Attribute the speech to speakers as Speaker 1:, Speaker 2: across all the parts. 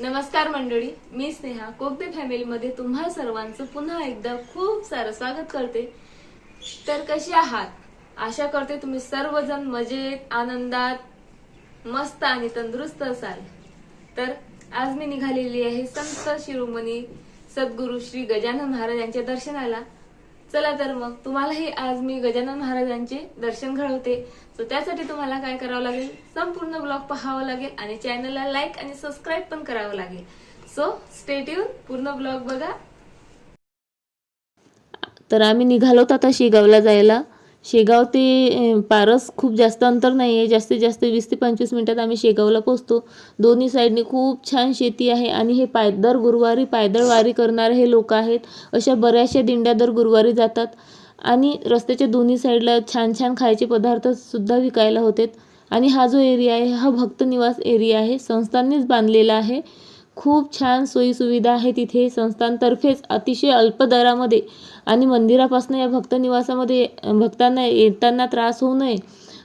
Speaker 1: नमस्कार मंडळी मी स्नेहा. कोकदे फॅमिलीमध्ये तुम्हा सर्वांचं पुन्हा एकदा खूप सारं स्वागत करते. तर कशी आहात? आशा करते तुम्ही सर्वजण मजेत आनंदात मस्त आणि तंदुरुस्त असाल. तर आज मी निघालेली आहे संत शिरोमणी सद्गुरू श्री गजानन महाराज यांच्या दर्शनाला. चला तर मग तुम्हालाही आज मी गजानन महाराजांचे दर्शन घडवते. सो त्यासाठी तुम्हाला काय करावं लागेल? संपूर्ण ब्लॉग पाहावं लागेल आणि चॅनलला लाईक आणि सबस्क्राईब पण करावं लागेल. सो स्टेट्यून पूर्ण ब्लॉग बघा.
Speaker 2: तर आम्ही निघालो आता शेगावला जायला. शेगाव ते पारस खूप जास्त अंतर नाही आहे जास्तीत जास्त वीस ते पंचवीस मिनटात आम्ही शेगावला पोचतो दोन्ही साईडने खूप छान शेती आहे आणि हे पाय दर गुरुवारी पायदळ वारी करणारे हे लोक आहेत. अशा बऱ्याचशा दिंड्या दर गुरुवारी जातात. आणि रस्त्याच्या दोन्ही साईडला छान छान खायचे पदार्थसुद्धा विकायला होते आणि हा जो एरिया आहे हा भक्त निवास एरिया आहे. संस्थांनीच बांधलेला आहे. खूप छान सोयीसुविधा आहे तिथे संस्थांतर्फेच अतिशय अल्प दरामध्ये. आणि मंदिरापासून या भक्त निवासामध्ये भक्तांना येताना त्रास होऊ नये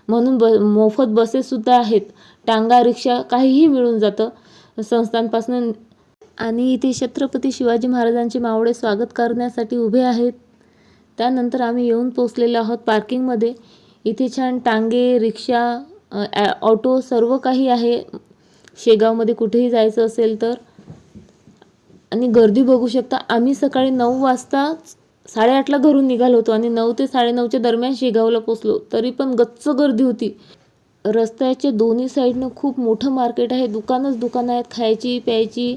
Speaker 2: म्हणून ब मोफत बसेससुद्धा आहेत. टांगा रिक्षा काहीही मिळून जातं संस्थांपासून. आणि इथे छत्रपती शिवाजी महाराजांचे मावळे स्वागत करण्यासाठी उभे आहेत. त्यानंतर आम्ही येऊन पोचलेलो आहोत पार्किंगमध्ये. इथे छान टांगे रिक्षा ॲ- ऑटो सर्व काही आहे. शेगावमध्ये कुठेही जायचं असेल तर. आणि गर्दी बघू शकता आम्ही सकाळी नऊ वाजता साडेआठला घरून निघालो होतो आणि नऊ ते साडेनऊच्या दरम्यान शेगावला पोचलो तरी पण गच्च गर्दी होती. रस्त्याच्या दोन्ही साईडनं खूप मोठं मार्केट आहे. दुकानच दुकानं आहेत. खायची प्यायची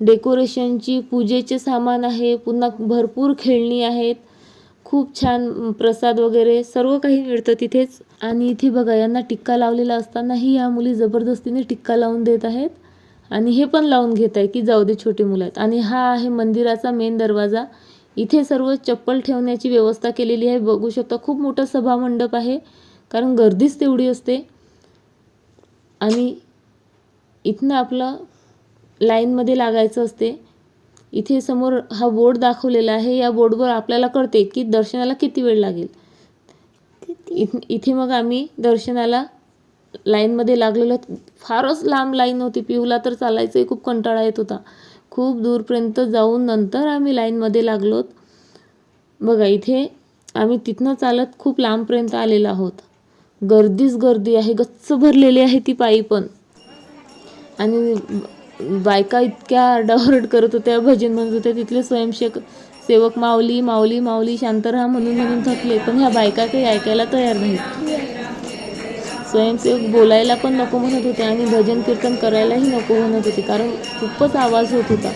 Speaker 2: डेकोरेशनची पूजेचे सामान आहे. पुन्हा भरपूर खेळणी आहेत. खूप छान प्रसाद वगैरे सर्व काही मिळतं तिथेच. आणि इथे बघा यांना टिक्का लावलेला असतानाही या मुली जबरदस्तीने टिक्का लावून देत आहेत. आणि हे पण लावून घेत आहे की जाऊ दे छोटे मुलं आहेत. आणि हा आहे मंदिराचा मेन दरवाजा. इथे सर्व चप्पल ठेवण्याची व्यवस्था केलेली आहे. बघू शकता खूप मोठा सभामंडप आहे. कारण गर्दीच तेवढी असते. आणि इथनं आपलं लाईनमध्ये लागायचं असते. इथे समोर हा बोर्ड दाखवलेला आहे. या बोर्डवर आपल्याला कळते की दर्शनाला किती वेळ लागेल. इथ इथे मग आम्ही दर्शनाला लाईनमध्ये लागलेलो फारच लांब लाईन होती. पिऊला तर चालायचं खूप कंटाळा येत होता. खूप दूरपर्यंत जाऊन नंतर आम्ही लाईनमध्ये लागलोत बघा इथे आम्ही तिथनं चालत खूप लांबपर्यंत आलेलो आहोत. गर्दीच गर्दी आहे. गच्च भरलेली आहे ती पायी पण. आणि बायका इतक्या आरडाओरड करत होत्या भजन म्हणत होत्या तिथले स्वयंसेवक सेवक माऊली माऊली माऊली शांत राहा म्हणून म्हणून थकले पण ह्या बायका काही ऐकायला तयार नाहीत. स्वयंसेवक बोलायला पण नको म्हणत होते आणि भजन कीर्तन करायलाही नको म्हणत होते कारण खूपच आवाज होत होता.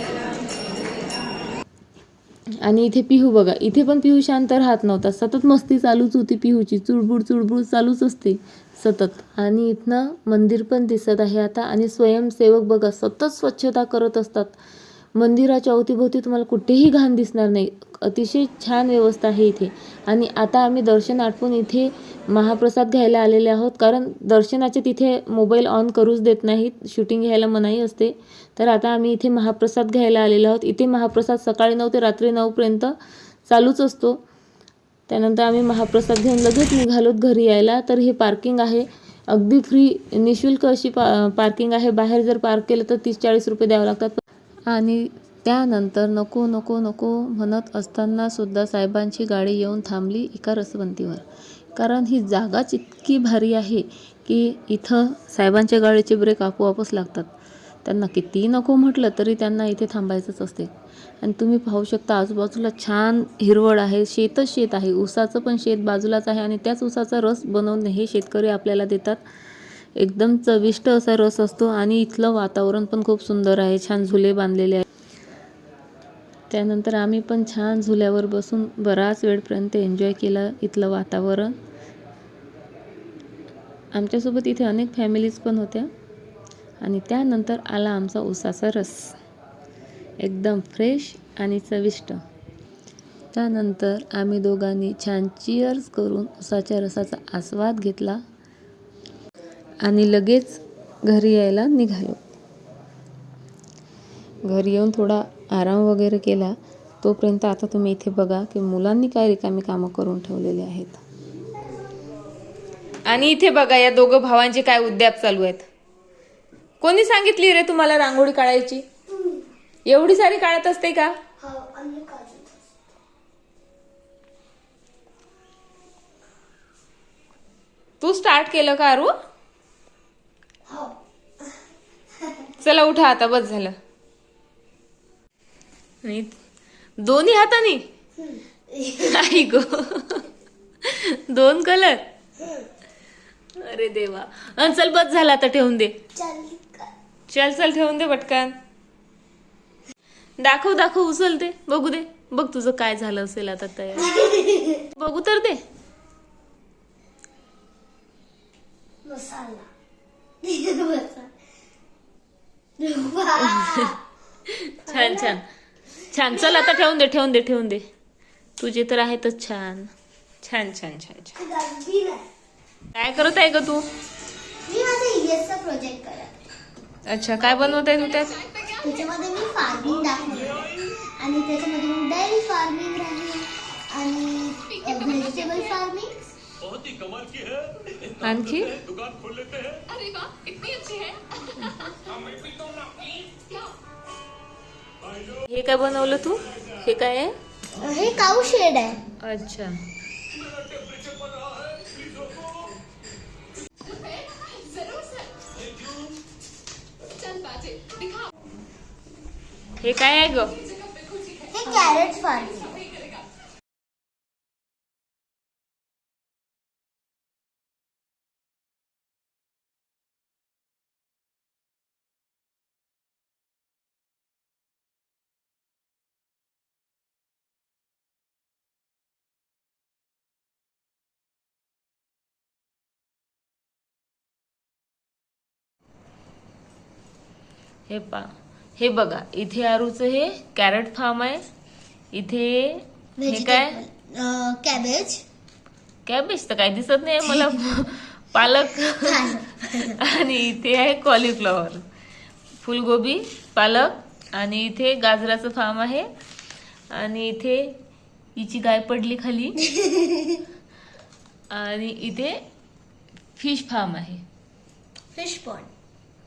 Speaker 2: आणि इथे पिहू बघा इथे पण पिहू शांत राहत नव्हता सतत मस्ती चालूच होती पिहूची चुडबुड चुडबुड चालूच असते. सतत. आणि इथनं मंदिर पण दिसत आहे आता. आणि स्वयंसेवक बघा सतत स्वच्छता करत असतात. मंदिराच्या अवतीभोवती तुम्हाला कुठेही घाण दिसणार नाही. अतिशय छान व्यवस्था आहे इथे. आणि आता आम्ही दर्शन आटपून इथे महाप्रसाद घ्यायला आलेले आहोत. कारण दर्शनाचे तिथे मोबाईल ऑन करूच देत नाहीत. शूटिंग घ्यायला मनाई असते. तर आता आम्ही इथे महाप्रसाद घ्यायला आलेलो आहोत. इथे महाप्रसाद सकाळी नऊ ते रात्री नऊपर्यंत चालूच असतो. त्यानंतर आम्ही महाप्रसाद घेऊन लगेच निघालोत घरी यायला. तर हे पार्किंग आहे. अगदी फ्री निशुल्क अशी पा पार्किंग आहे. बाहेर जर पार्क केलं तर तीस चाळीस रुपये द्यावे लागतात. आणि त्यानंतर नको नको नको म्हणत असताना सुद्धा साहेबांची गाडी येऊन थांबली एका रसवंतीवर. कारण ही जागाच इतकी भारी आहे की इथं साहेबांच्या गाडीचे ब्रेक आपोआपच लागतात. त्यांना कितीही नको म्हटलं तरी त्यांना इथे थांबायचंच असते. आणि तुम्ही पाहू शकता आजूबाजूला छान हिरवळ आहे शेतच शेत आहे. ऊसाचं पण शेत बाजूलाच आहे आणि त्याच ऊसाचा रस बनवून हे शेतकरी आपल्याला देतात. एकदम चविष्ट असा रस असतो आणि इथलं वातावरण पण खूप सुंदर आहे. छान झुले बांधलेले आहे त्यानंतर आम्ही पण छान झुल्यावर बसून बराच वेळपर्यंत एन्जॉय केला इथलं वातावरण. आमच्यासोबत इथे अनेक फॅमिलीज पण होत्या. आणि त्यानंतर आला आमचा उसाचा रस. एकदम फ्रेश आणि चविष्ट. त्यानंतर आम्ही दोघांनी छान चिअर्स करून उसाच्या रसाचा आस्वाद घेतला आणि लगेच घरी यायला निघालो. घरी येऊन थोडा आराम वगैरे केला. तोपर्यंत आता तुम्ही इथे बघा की मुलांनी काय रिकामी कामं करून ठेवलेले आहेत.
Speaker 1: आणि इथे बघा या दोघं भावांचे काय उद्याप चालू आहेत. कोणी सांगितली रे तुम्हाला रांगोळी काढायची?
Speaker 2: एवढी सारी काढत असते का?
Speaker 3: हो
Speaker 2: तू स्टार्ट केलं का अरू?
Speaker 3: हो.
Speaker 2: चला उठा आता बस झालं. आणि दोन्ही हाताने? आई गो. दोन कलर अरे देवा. चल बस झालं आता ठेवून दे.
Speaker 3: चल
Speaker 2: चल ठेवून दे पटकन. दाखव दाखव उचल ते. बघू दे. बघ तुझं काय झालं असेल आता तयार. बघू तर दे. छान छान. छान. चल आता ठेवून दे ठेवून दे ठेवून दे. तुझे तर आहेतच छान. छान छान छान छान. काय करत आहे ग तू?
Speaker 3: मी माझा प्रोजेक्ट करत.
Speaker 2: अच्छा काय बनवत आहे तू त्यात?
Speaker 3: त्याच्यामध्ये मी फार्मिंग दाखवली आणि त्याच्यामध्ये मी डेअरी फार्मिंग राहील आणि व्हेजिटेबल फार्मिंग
Speaker 2: आणखी? हे। काय? बनवलं तू? हे काय आहे?
Speaker 3: हे काऊ शेड आहे.
Speaker 2: अच्छा. हे काय आहे ग?
Speaker 3: हे कॅरेट फार्मिंग
Speaker 2: हे पा. हे बघा इथे आरूचं हे कॅरेट फार्म आहे. इथे हे काय?
Speaker 3: कॅबेज
Speaker 2: कॅबेज तर काय दिसत नाही मला. पालक. आणि इथे आहे कॉलीफ्लॉवर फुलगोबी पालक. आणि इथे गाजराचं फार्म आहे. आणि इथे हिची गाय पडली खाली. आणि इथे फिश फार्म आहे.
Speaker 3: फिश पॉन्ड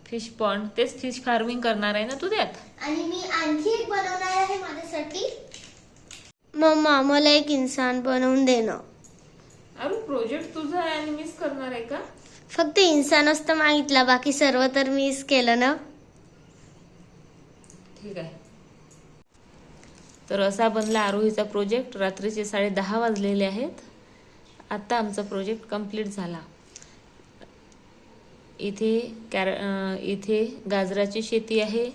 Speaker 2: फिश पॉन्ड तेच फिश फार्मिंग करणार आहे ना तू त्यात?
Speaker 3: आणि मी आणखी एक बनवणार आहे माझ्यासाठी. मम्मा मला एक इन्सान बनवून देणं
Speaker 2: अरे प्रोजेक्ट तुझा आहे आणि मिस करणार आहे का?
Speaker 3: फक्त इन्सानच तर मागितला बाकी सर्व तर मीच केलं ना.
Speaker 2: ठीक आहे. तर असा बनला आरोहीचा प्रोजेक्ट रात्रीचे साडे दहा वाजलेले आहेत. आत्ता आमचा प्रोजेक्ट कंप्लीट झाला. इथे कॅर इथे गाजराची शेती आहे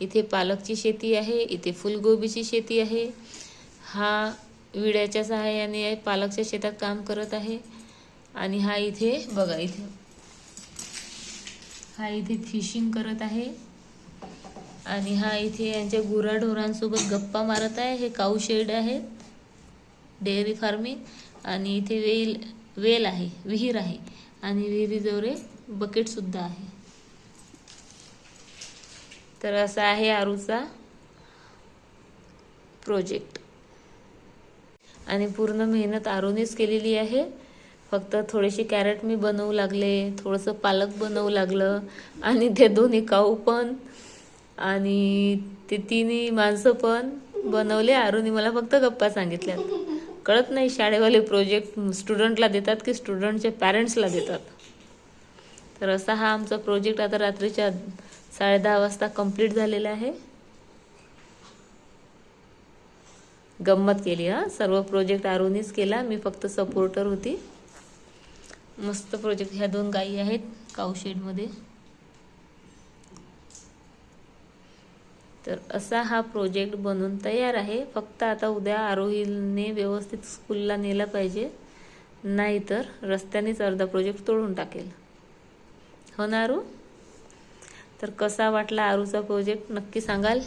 Speaker 2: इथे पालकची शेती आहे इथे फुलगोबीची शेती आहे. हा विड्याच्या सहाय्याने पालकच्या शेतात काम करत आहे आणि हा इथे बघा इथे हा इथे फिशिंग करत आहे आणि हा इथे यांच्या गुराढोरांसोबत गप्पा मारत आहे. हे काऊ शेड आहे डेअरी फार्मिंग आणि इथे वेल वेल आहे विहीर आहे आणि विहिरीजवळ बकेट सुद्धा आहे. तर असा आहे आरूचा प्रोजेक्ट आणि पूर्ण मेहनत आरूनेच केलेली आहे. फक्त थोडेसे कॅरेट मी बनवू लागले थोडंसं पालक बनवू लागलं आणि ते दोन्ही काऊ पण आणि ते तिन्ही माणसं पण बनवले. आरूने मला फक्त गप्पा सांगितल्या कळत नाही शाळेवाले प्रोजेक्ट स्टुडंटला देतात की स्टुडंटच्या पॅरेंट्सला देतात. तर असा हा आमचा प्रोजेक्ट आता रात्रीच्या साडे दहा वाजता कंप्लीट झालेला आहे. गंमत केली हा. सर्व प्रोजेक्ट आरूनीच केला. मी फक्त सपोर्टर होती. मस्त प्रोजेक्ट ह्या दोन गायी आहेत काऊशेडमध्ये तर असा हा प्रोजेक्ट बनून तयार आहे. फक्त आता उद्या आरोहीने व्यवस्थित स्कूलला नेलं पाहिजे. नाहीतर रस्त्यानेच अर्धा प्रोजेक्ट तोडून टाकेल. हो ना आरू तर कसा वाटला आरूचा प्रोजेक्ट नक्की सांगाल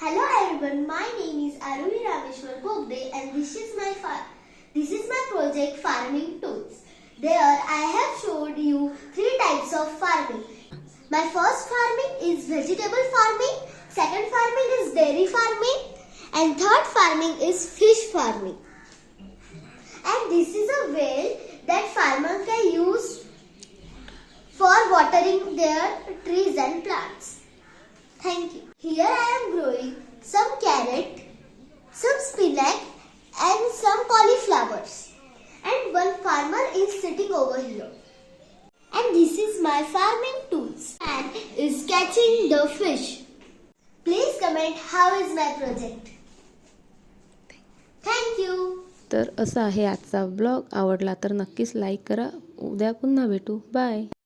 Speaker 3: Hello everyone, my name is Aruni Rameshwar Bogde and this is my fa- this is my project farming tools. There I have showed you three types of farming. My first farming is vegetable farming, second farming is dairy farming and third farming is fish farming. And this is a well that farmer can use for watering their trees and plants. Thank you. Here I am growing some carrot, some spinach, and some cauliflowers. And one farmer is sitting over here. And this is my farming tools. And is catching the fish. Please comment how is my project. Thank you.
Speaker 2: तर असा आहे आजचा blog आवडला तर नक्कीच like करा. उद्या पुन्हा भेटू. बाय